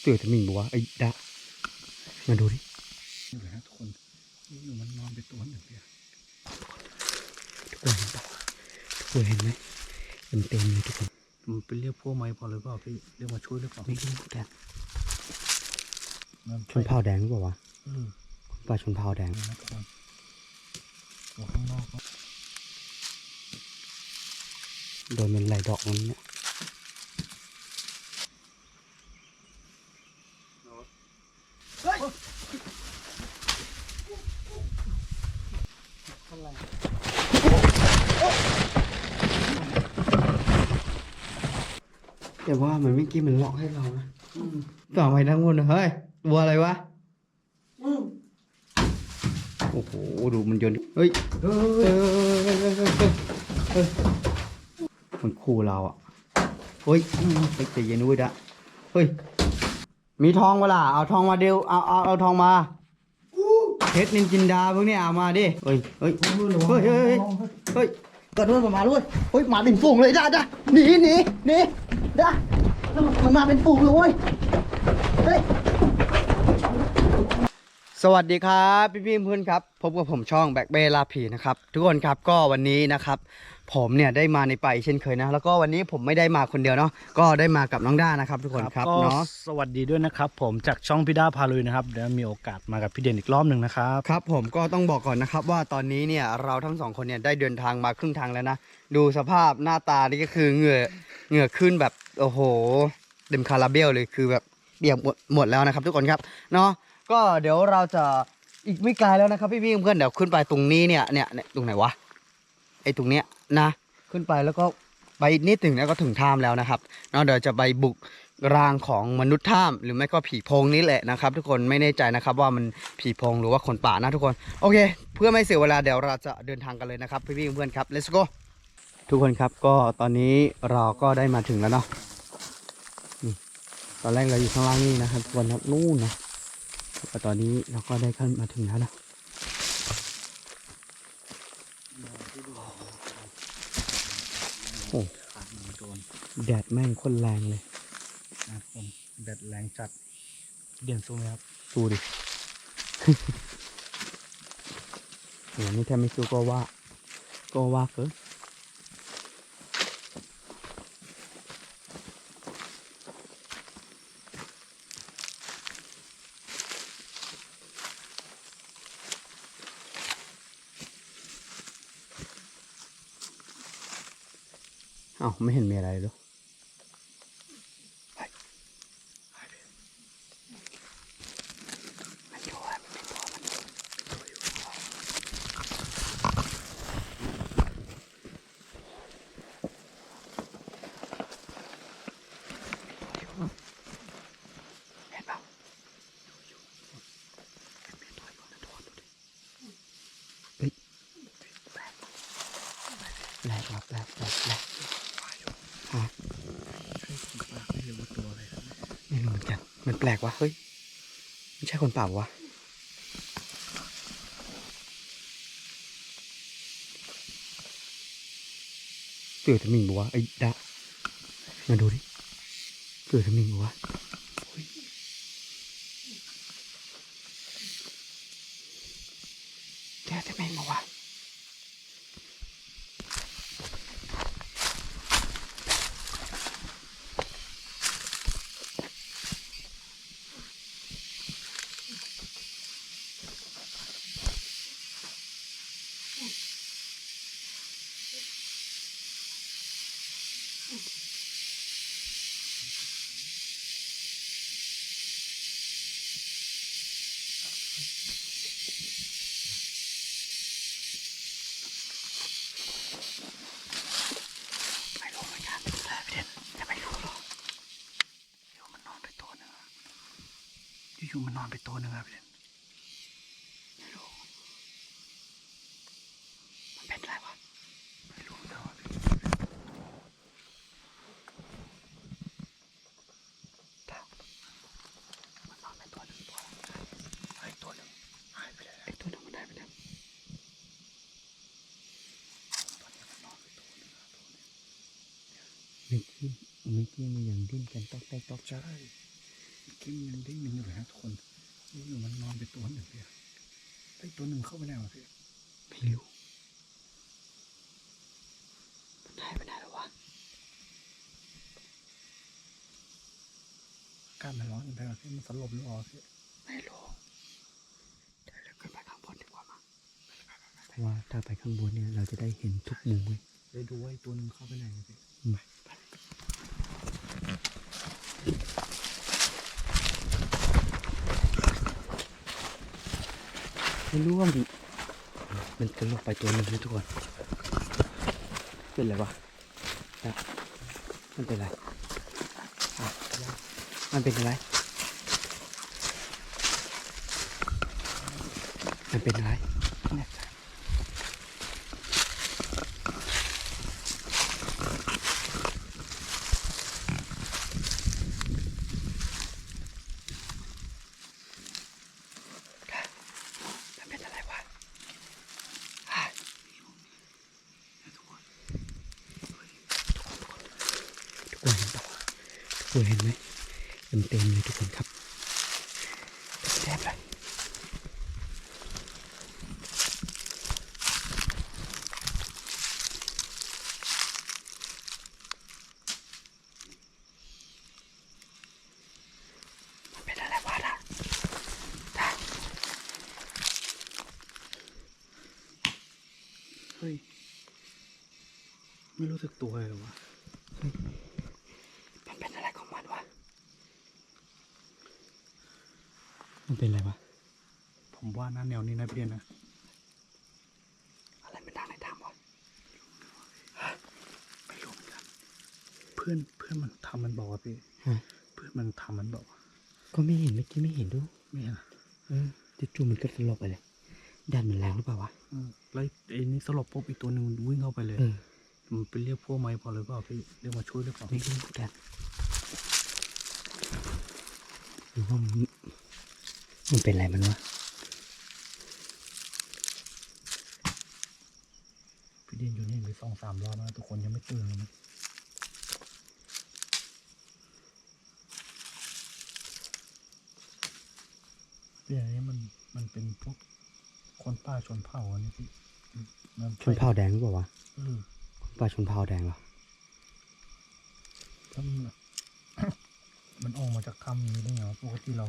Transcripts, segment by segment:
เสือจะมิงบอกว่าไอ้ดะมาดูดินี่เลยนะทุกคนอยู่มันนอนไปตัวหนึ่งเลยทุกคนเห็นปะทุกคนเห็นไหมเต็มเต็มๆเลยทุกคนมันเป็นเรียกพวกไม้พอหรือเปล่าพี่เรียกมาช่วยหรือเปล่าไม่รู้แต่มันชนเผ่าแดงหรือเปล่าวะเออปลาชนเผ่าแดงนี่นะทุกคนตัวข้างนอกก็โดนมันไหลดอกมันเนี่ย ว่ามันไม่อกี้มันล็อกให้เรานะต่อไปทั้งหมดนะเฮ้ยวัวอะไรวะโอ้โหดูมันโยนเฮ้ยเฮ้ยเฮ้ยเฮ้ยเฮ้ยเฮ้ยเฮ้ยมันคู่เราอะเฮ้ยเฮ้ยใจเย็นด้วยดะเฮ้ยมีทองเวล่ะเอาทองมาเดียวเอาเอาเอาทองมาเพชรนินจินดาพวกเนี้ยเอามาดิเฮ้ยเฮ้ยเฮ้ยเฮ้ยเฮ้ยเฮ้ยกระโดดมาด้วยเฮ้ยมาเป็นฝูงเลยจ้าจ้าหนีหนีหนีจ้า มันมาเป็นฝูงเลยเว้ยเฮ้ย สวัสดีครับ พี่พี่เพื่อนครับ พบกับผมช่องแบ็คเบลาผีนะครับ ทุกคนครับก็วันนี้นะครับ ผมเนี่ยได้มาในป่าอีกเช่นเคยนะ แล้วก็วันนี้ผมไม่ได้มาคนเดียวเนาะก็ได้มากับน้องด้านะครับ ทุกคนครับก็เนาะสวัสดีด้วยนะครับ ผมจากช่องพี่ด้าพาลุยนะครับเดี๋ยวมีโอกาสมากับพี่เด่นอีกรอบหนึ่งนะครับครับผมก็ต้องบอกก่อนนะครับว่าตอนนี้เนี่ยเราทั้งสองคนเนี่ยได้เดินทางมาครึ่งทางแล้วนะดูสภาพหน้าตานี่ก็คือเหงื่อเหงื่อขึ้นแบบโอ้โหเต็มคาราเบลเลยคือแบบเปียกหมดหมดแล้วนะครับ ทุกคนครับเนาะก็เดี๋ยวเราจะอีกไม่ไกลแล้วนะครับพี่พี่ๆเพื่อนเดี๋ยวขึ้นไปตรงนี้เนี่ยเนี่ยเนี่ยตรงไหนวะไอ้ตรงเนี้ย นะ ขึ้นไปแล้วก็ไปนิดถึงแล้วก็ถึงถ้ำแล้วนะครับเนาะเดี๋ยวจะไปบุกรางของมนุษย์ถ้ำหรือไม่ก็ผีโพงนี่แหละนะครับ ทุกคนไม่แน่ใจนะครับว่ามันผีโพงหรือว่าคนป่านะทุกคนโอเค เพื่อไม่เสียเวลาเดี๋ยวเราจะเดินทางกันเลยนะครับพี่ๆเพื่อนๆครับ let's go ทุกคนครับก็ตอนนี้เราก็ได้มาถึงแล้วเนาะนี่ตอนแรกเราอยู่ข้างล่างนี่นะครับทุกคนครับนู่นนะแต่ตอนนี้เราก็ได้ขึ้นมาถึงแล้วนะ โอ้ขาดมันโดนแดดแม่งโคนแรงเลยนะครับผมแดดแรงจัดพี่เด่นสู้ไหมครับสู้ดิโหนี่ถ้าไม่สู้ก็ว่า ก็ว่าเกิน อ้าวไม่เห็นมีอะไรเลยมันออะมันเป็นตัวมันเห็นเปล่าเฮ้ยแลกแปลกว่ะแลกแปลกแปลกฮะ ไม่รู้ว่าตัวอะไรครับ ไม่รู้เหมือนกัน มัน แปลกวะเฮ้ยไม่ใช่คนเปล่าวะเสือจะมิงบัวไอ้ดะมาดูดิเสือจะมิงบัวาเฮ้ยแกจะมิงบอกว่า ไม่รู้เหมือนกันแต่พี่เด่นจะไม่รู้หรอก อยู่มันนอนไปตัวหนึ่งอะ อยู่ๆมันไปตัวหนึ่งครับพี่เด่นไม่รู้มันเป็นอะไรวะไม่รู้แต่ว่าถ้ามันนอนเป็นตัวหนึ่งตัวไอ้ตัวหนึ่งหายไปแล้วไอ้ตัวหนึ่งมันได้ไปแล้วตอนนี้มันนอนไปตัวหนึ่งตัวหนึ่งเมื่อกี้เมื่อกี้มันยังดิ้นกันตอกแตกตอกใช่ เมื่อกี้ดิ้นยังดิ้นยังอยู่เลยฮะทุกคนอยู่ๆมันนอนไปตัวหนึ่งเลยไอ้ยตัวหนึ่งเข้าไปแล้วอะพี่ไม่รู้มันหายไปไหนแล้ววะอากาศมันร้อนไปแล้วพี่มันสลบหรือเปล่าพี่ไม่รู้เดี๋ยวเราขึ้นไปข้างบนดีกว่ามั้งเพราะว่าถ้าไปข้างบนเนี่ยเราจะได้เห็นทุกมุมเลยได้ดูว่าไอ้ตัวหนึ่งเข้าไปไหนอะพี่ ไม่รู้ว่ามันมันจะโดดไปตัวนึงนะทุกคน เป็นไรวะนะมันเป็นไรมันเป็นอะไร มันเป็นอะไรเนี่ยมันเป็นอะไรวะอะทุกคนทุกคนเห็นปะทุกคนเห็นไหมเต็มเต็มๆเลยทุกคนครับเต็มๆเลย มันเป็นอะไรวะนะนะ เฮ้ย ไม่รู้สึกตัวเลยเหรอวะมันเป็นอะไรของมันวะ มันเป็นอะไรวะ ผมว่าหน้าแนวนี้นะพี่เดียนนะ อะไรมันดังในถ้ำวะไม่รู้เหมือนกัน เพื่อนเพื่อนมันทำมันบอกว่าพี่ฮะเพื่อนมันทำมันบอกว่าก็ไม่เห็นเมื่อกี้ไม่เห็นดูไม่เห็นอะเออจู่ๆมันก็สลบไปเลยดันมันแรงหรือเปล่าวะเออแล้วไอ้นี่สลบปุ๊บอีกตัวหนึ่งมันวิ่งเข้าไปเลยเออ มันไปเรียกพวกไม้พอหรือเปล่าพี่เรียกมาช่วยหรือเปล่าไม่รู้เหมือนกันหรือว่ามันมันเป็นอะไรมันวะพี่เดียนอยู่นี่ไปสองสามรอบแล้วทุกคนยังไม่ตื่นเลยนะพี่อันนี้มันมันเป็นพวกคนป่าชนเผ่าอันนี้พี่มันชนเผ่าแดงหรือเปล่าวะ เออคนป่าชนเผ่าแดงเหรอแล้วมันมันออกมาจากถ้ำนี้ได้ไงวะปกติเรา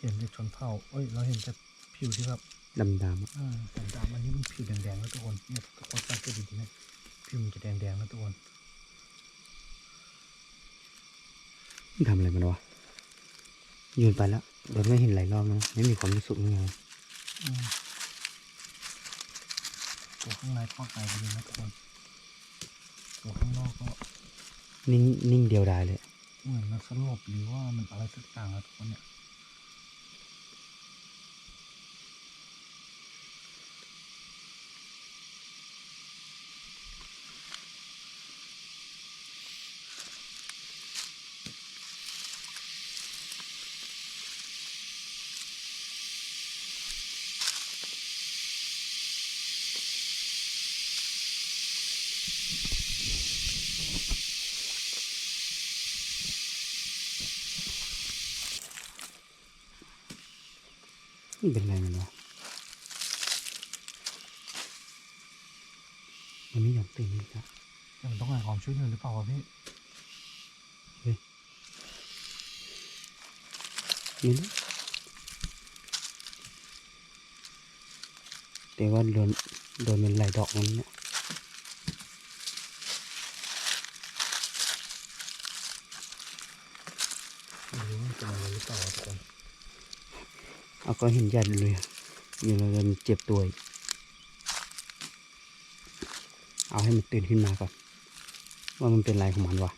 เห็นแต่ชนเผ่าเอ้ย เราเห็นแต่ผิวที่แบบดำดำๆอะอ่าแต่ดำอันนี้มันผิวแดงๆแล้วทุกคนเนี่ยทุกคนสังเกตดีๆนะผิวมันจะแดงๆแล้วทุกคนมันทำอะไรมันวะยืนไปแล้วโดยไม่เห็นหลายรอบนะไม่มีความรู้สึกยังไงอืมตัวข้างในก็หายไปเลยนะทุกคนตัว ข้างนอกก็นิ่งนิ่งเดียวดายเลย เหมือนมันสลบหรือว่ามันอะไรสักอย่างอะทุกคนเนี่ย มัน เป็นอะไรมันวะมันไม่ยอมตื่นเลยครับมันต้องการความช่วยเหลือหรือเปล่าวะพี่นี่นะแต่ว่าโดนโดนมันไหลายดอกมันเนี่ย ไม่รู้มันเป็นอะไรหรือเปล่าวะทุกคน เอาก็เห็นยันเลยอะอยู่แล้วมันเจ็บตัวอีกเอาให้มันตื่นขึ้นมาก่อนว่ามันเป็นอะไรของมันวะ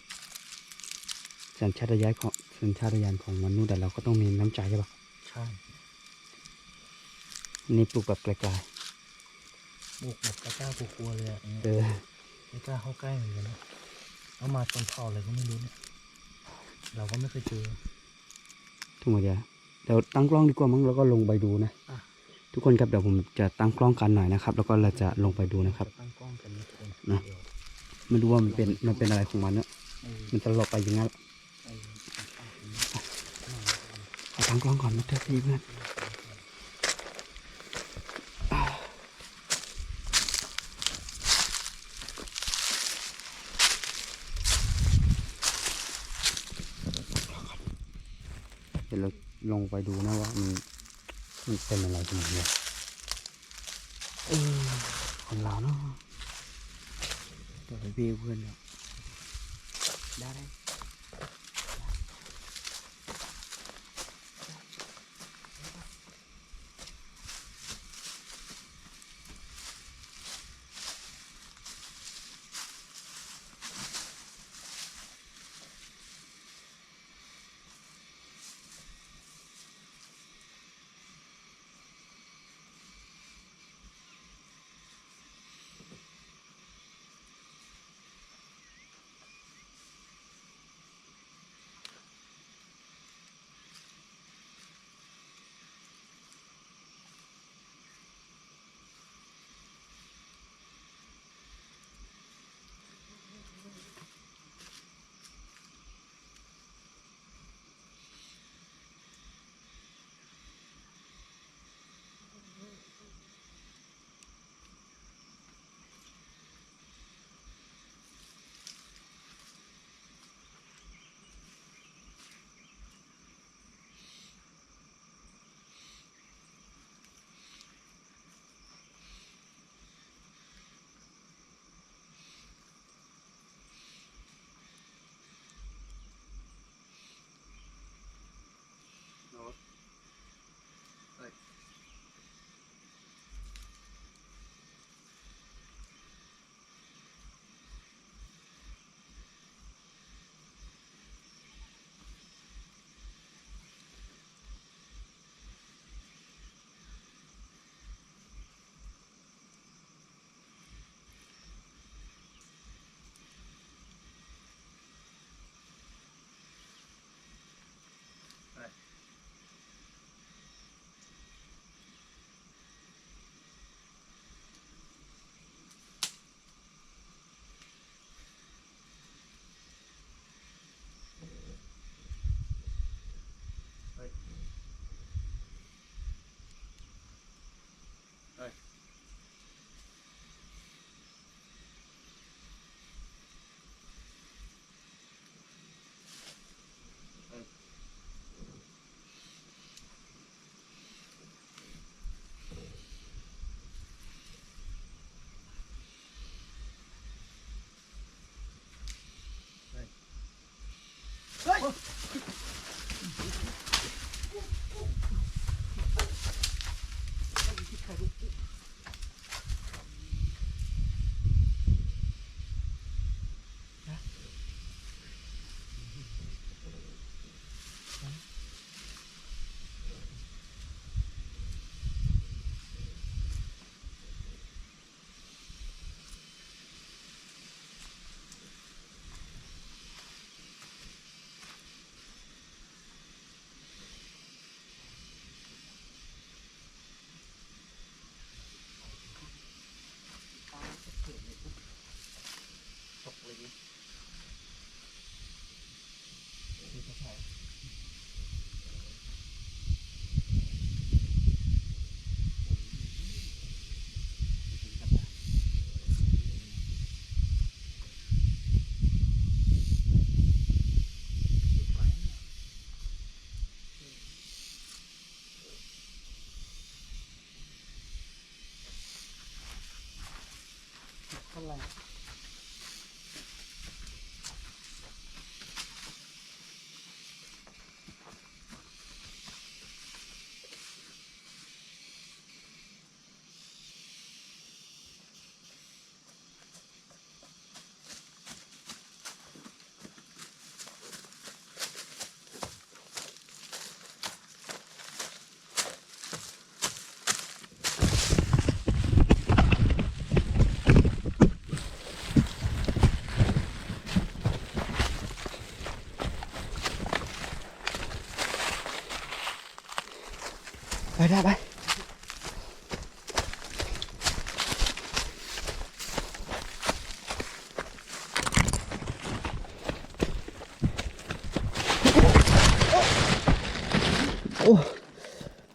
สัญชาตญาณของสัญชาตญาณของมนุษย์แต่เราก็ต้องมีน้ำใจใช่ปะใช่นี่ปลูกแบบไกลบุกแบบกล้ากลัวๆเลยอะๆเออไม่กล้าเข้าใกล้เหมือนกันนะเอามาชนเผ่าอะไรก็ไม่รู้เนี่ย เราก็ไม่เคยเจอทุกคนเดี๋ยว เดี๋ยวตั้งกล้องดีกว่ามั้งแล้วก็ลงไปดูนะอะทุกคนครับเดี๋ยวผมจะตั้งกล้องกันหน่อยนะครับ แล้วก็เราจะลงไปดูนะครับตั้งกล้องกันนะทุกคนนะเดี๋ยวไม่รู้ว่ามันเป็นมันเป็นอะไรของมันเนอะไอ้มันจะหลบไปอย่างนั้นไอ้ต่างๆนี้ตั้งกล้องก่อนนะเธอพี่เพื่อนเดี๋ยวเราลง ไปดูนะว่ามันมันเป็นอะไรกันหมดเนี่ยเออของเราเนาะเดี๋ยวไปพี่เพื่อนเนาะได้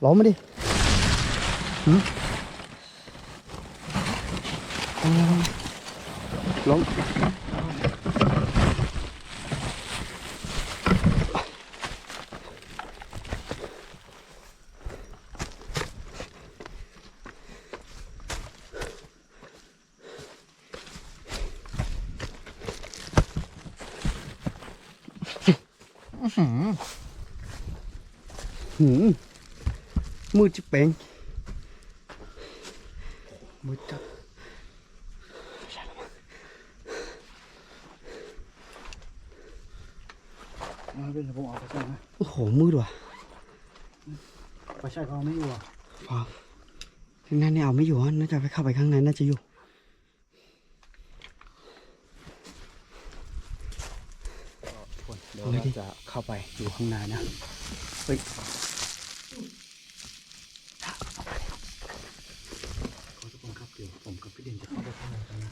ล้อมมาดิหื มเอาล้อมหืมมืดจิเป่งมืดจัดมาเป็นผมเอาไปใช่ไหมโอ้โห มืดว่ะไปใช่เขาไม่อยู่อะฟ้าข้างในเนี่ยเอาไม่อยู่อะน่าจะไปเข้าไปข้างในน่าจะอยู่เดี๋ยวเอาเลยเราดิจะเข้าไปอยู่ข้างในนะเฮ้ยเอามาดิ ทุกคนครับเดี๋ยวผมกับพี่เด่นจะเข้าไปข้างในกันนะ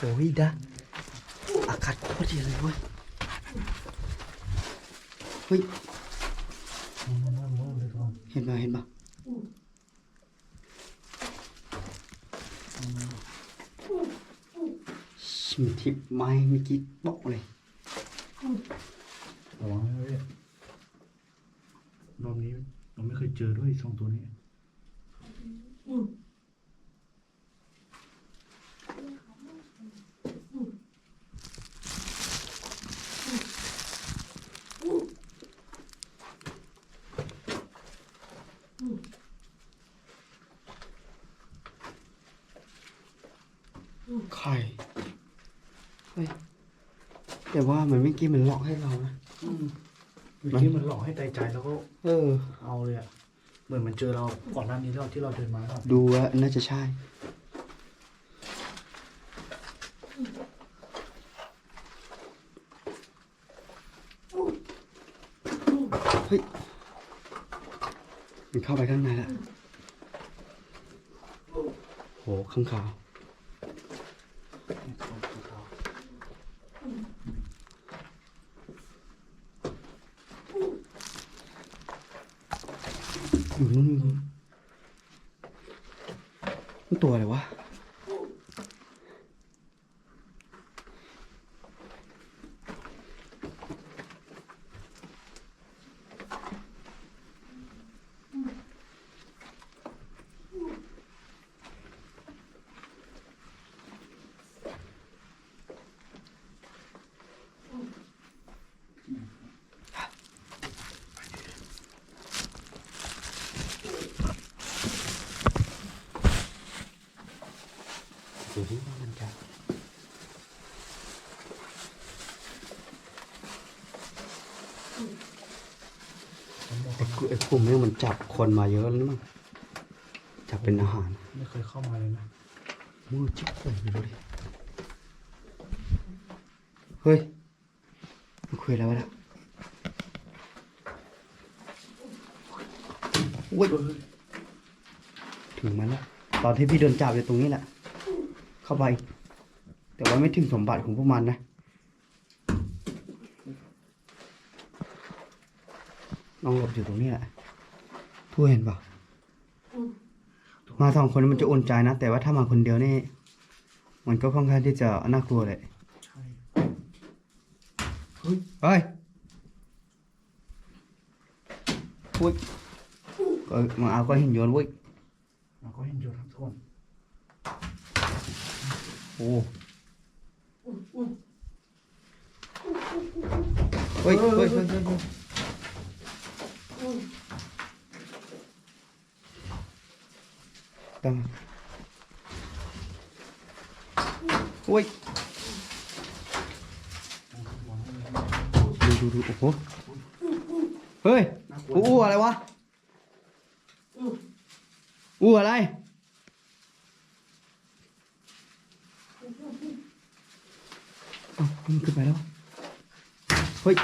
โอ้ยดะอากาศโคตรดีเลยเว้ยเฮ้ยเห็นปะเห็นปะชิมทิพย์ไม้เมื่อกี้บอกเลยระวังนะเว้ยรอบนี้เราไม่เคยเจอด้วยสองตัวนี้ ไข่เฮ้ยแต่ว่ามันเมื่อกี้มันหลอกให้เรานะ เมื่อกี้มันหลอกให้ใจใจแล้วก็เออ เอาเลยอะ เหมือนมันเจอเราก่อนหน้านี้แล้วที่เราเดินมาครับดูแล้วน่าจะใช่ เฮ้ย มันเข้าไปข้างในแล้วโหข้างขาว อยู่นู่นอยู่นู่นมัน ตัวอะไรวะ ดูดิว่ามันจะ ไอ้กูไอ้กลุ่มนี้มันจับคนมาเยอะแล้วมั้งจับเป็นอาหารไม่เคยเข้ามาเลยนะมือจิ๊บเลยดูดิเฮ้ยมันคุยอะไรวะเนี่ยอุ้ยถึงมันแล้วตอนที่พี่โดนจับอยู่ตรงนี้แหละ เข้าไป แต่ว่าไม่ถึงสมบัติของพวกมันนะ น้องหลบอยู่ตรงนี้แหละทุกเห็นปะมาสองคนมันจะอุ่นใจนะ แต่ว่าถ้ามาคนเดียวนี่ มันก็ค่อนข้างที่จะน่ากลัวเลยใช่เฮ้ยเฮ้ยอุ้ยเออมาเอาก็เห็นโยนเว้ยเราก็เห็นอยู่ครับทุกคนโอ้เฮ้ยเฮ้ยเฮ้ย เฮ้ยเฮ้ยตั้งโอ้ยดูดูดูโอ้โหเฮ้ยอู้อะไรวะอู้อะไรเอามันขึ้นไปแล้ว เฮ้ย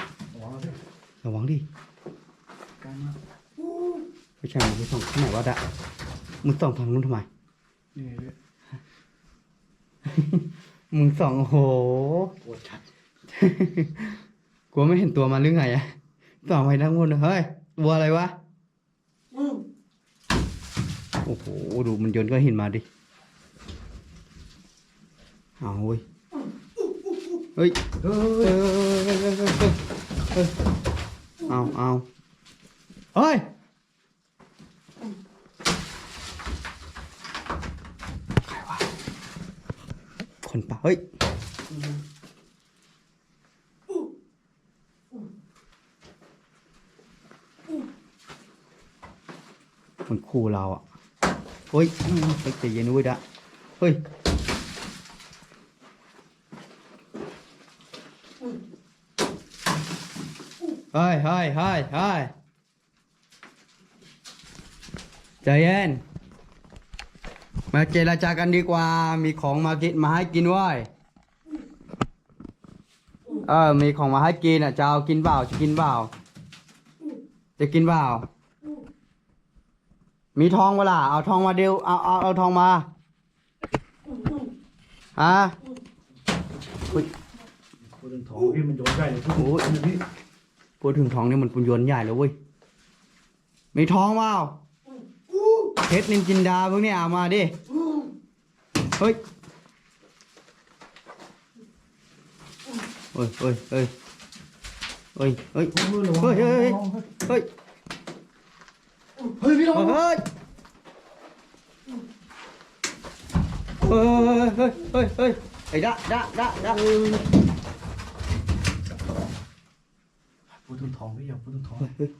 ระวังดิใกล้มากไม่ใช่มึงส่งที่ไหนวะดะ มึงส่องทางนู้นทำไม นี่ไงพี่มึงส่องโอ้โหปวดชัดกลัวไม่เห็นตัวมันหรือไงอะส่องไปทั้งหมดเลยเฮ้ยตัวอะไรวะ โอ้โห ดูมันโยนก็เห็นมาดิ เอาเว้ย เฮ้ยเฮ้เฮ้ยเฮ้ยเฮ้ยเฮ้ยเฮ้ยเฮ้ยเอาเอาเฮ้ย ใครวะ คนป่าเฮ้ยมันคู่เราอะเฮ้ยเฮ้ยใจเย็นด้วยดะเฮ้ยเฮ้ยเฮ้ยเฮ้ยเฮ้ยใจเย็น มาเจรจากันดีกว่า มีของมากินมาให้กินไว้ยเออ มีของมาให้กินอะจะเอากินเปล่าจะกินเปล่าจะกินเปล่า มีทองเปะล่าเอาทองมาเดียวเอาเอาเอาทองมาฮะพูดถึงท้องพี่มันโยนใหญ่เลยพี่โอ้ยนะพี่พูดถึงทองนี่มันปุญยนต์ใหญ่แล้วเว้ย มีทองเปล่า เพชรนินจินดาพวกเนี้ยเอามาดิ เฮ้ยเฮ้ยเฮ้ยเฮ้ยเฮ้ยเฮ้ยเฮ้ยระวังเฮ้ยเฮ้ยเฮ้ยระวังเฮ้ยเฮ้ยพี่ระวังเฮ้ยเฮ้ยเฮ้ยเฮ้ยเฮ้ยไอ้ดะดะดะดะพูดถึงท้องพี่อย่าพูดถึงท้องเฮ้ยเฮ้ย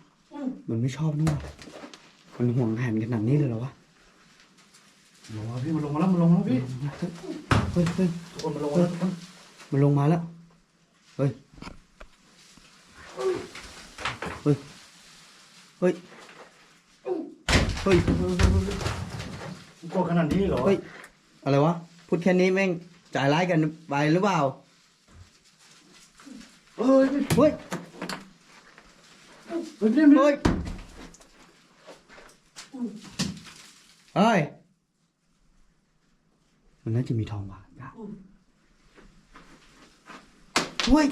มันไม่ชอบนี่หว่า มันห่วงแหนขนาดนี้เลยเหรอวะลงมาพี่มันลงมาแล้วมันลงมาแล้วพี่เฮ้ยเฮ้ยทุกคนมันลงมาแล้วทุกคนมันลงมาแล้ว เฮ้ย เฮ้ย เฮ้ย เฮ้ยกลัวขนาดนี้เหรอ เฮ้ย อะไรวะ พูดแค่นี้แม่งจ่ายร้ายกันไปหรือเปล่า เฮ้ยพี่เฮ้ย เฮ้ยพี่พี่ เฮ้ยเฮ้ย มันน่าจะมีทองว่ะเฮ้ย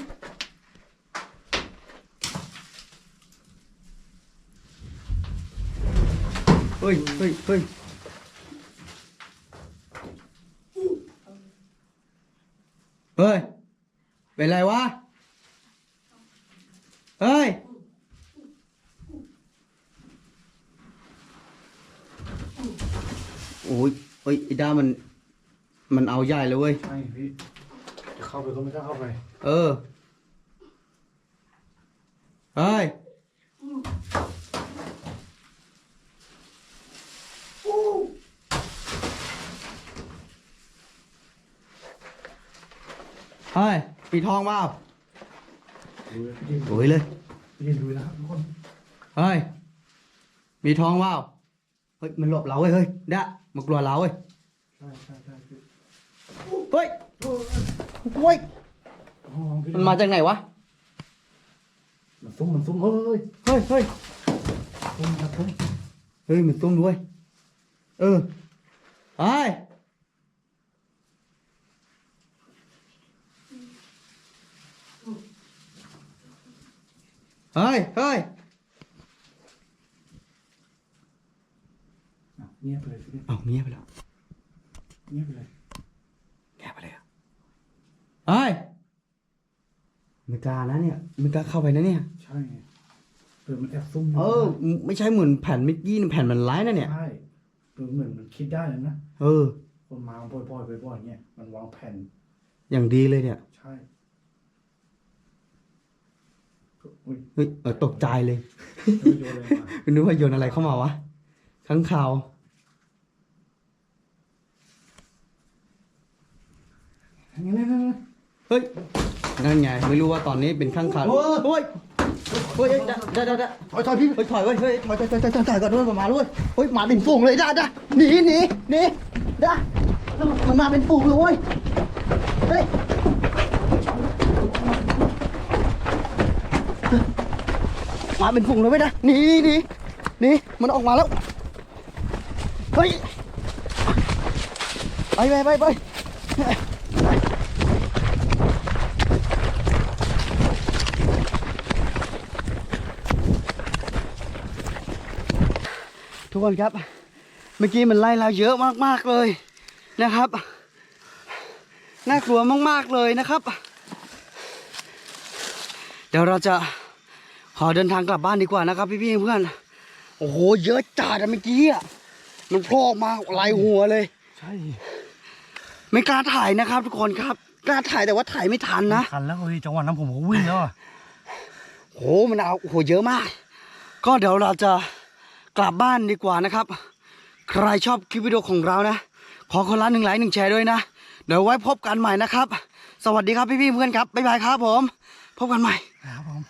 เฮ้ยเฮ้ยเฮ้ยเฮ้ย เป็นไรวะ เฮ้ย โอ้ยเฮ้ยไอ้ด้ามันมันเอาใหญ่เลยเว้ย ใช่พี่จะเข้าไปก็ไม่กล้าเข้าไปเออ เฮ้ย เฮ้ยปีทองเปล่าดูเลยพี่ดินโอ้ยเลย พี่ดินดูนะครับทุกคนเฮ้ย มีทองเปล่าเฮ้ย มันหลบเราเว้ย เฮ้ย ดะมันกลัวเราเว้ย ใช่ใช่ใช่พี่เฮ้ยเฮ้ยห้องพี่มันมาจากไเฮ้ยเฮ้ยเฮ้ยซุ่มครับซุ่มเฮ้ยมันตุ้มด้วยเออเฮ้ยเฮ้ยเฮ้ยอะเงียบไปเลยพี่ดินเอาเงียบไปแล้วเงียบไปเลยแกไปเลยอะเฮ้ยไม่กล้านะเนี่ยไม่กล้าเข้าไปนะเนี่ย ใช่ไงเปิดมันแอบซุ่มยู่เออ ไม่ใช่เหมือนแผ่นเมื่อกี้นะแผ่นมันร้ายนะเนี่ย ใช่เปิดเหมือนมันคิดได้เลยนะเออ คนมาบ่อยๆบ่อยๆเนี่ยมันวางแผนอย่างดีเลยเนี่ยใช่อุ้ยเฮ้ยเออตกใจเลย โยนเลยมา นึกว่าโยนอะไรเข้ามาวะข้างข่าว งั้นนั่น เฮ้ยนั่นไงไม่รู้ว่าตอนนี้เป็นข้างข่าวโอ้ยเฮ้ยเฮ้ยเดี๋ยวเดี๋ยวเดี๋ยวเดี๋ยวถอยถอยพี่เฮ้ยถอยเว้ยเฮ้ยถอยถอยถอยถอยถอยถอยก่อนด้วยประมาณด้วยเฮ้ยมาเป็นฝูงเลยด้าด้าหนีหนีหนีด้ามันมาเป็นฝูงเลยเว้ยเฮ้ยมาเป็นฝูงเลยเว้ยด้าหนีหนีหนีมันออกมาแล้วเฮ้ยไปไปไปไป คนครับ เมื่อกี้มันไล่เราเยอะมากๆเลยนะครับ น่ากลัวมากๆเลยนะครับ เดี๋ยวเราจะขอเดินทางกลับบ้านดีกว่านะครับพี่ๆเพื่อนโอ้โหเยอะจัดอะเมื่อกี้อะมันโผล่ออกมาหลายหัวเลย ใช่ ไม่กล้าถ่ายนะครับ ทุกคนครับ กล้าถ่ายแต่ว่าถ่ายไม่ทันนะทันแล้วเฮ้ยจังหวะนั้นผมก็วิ่งแล้วอะโหมันเอาโอ้โหเยอะมาก ก็เดี๋ยวเราจะ กลับบ้านดีกว่านะครับ ใครชอบคลิปวิดีโอของเรานะ ขอคนละหนึ่งไลค์หนึ่งแชร์ด้วยนะ เดี๋ยวไว้พบกันใหม่นะครับ สวัสดีครับพี่ๆเพื่อนครับบ๊ายบายครับผม พบกันใหม่ครับผม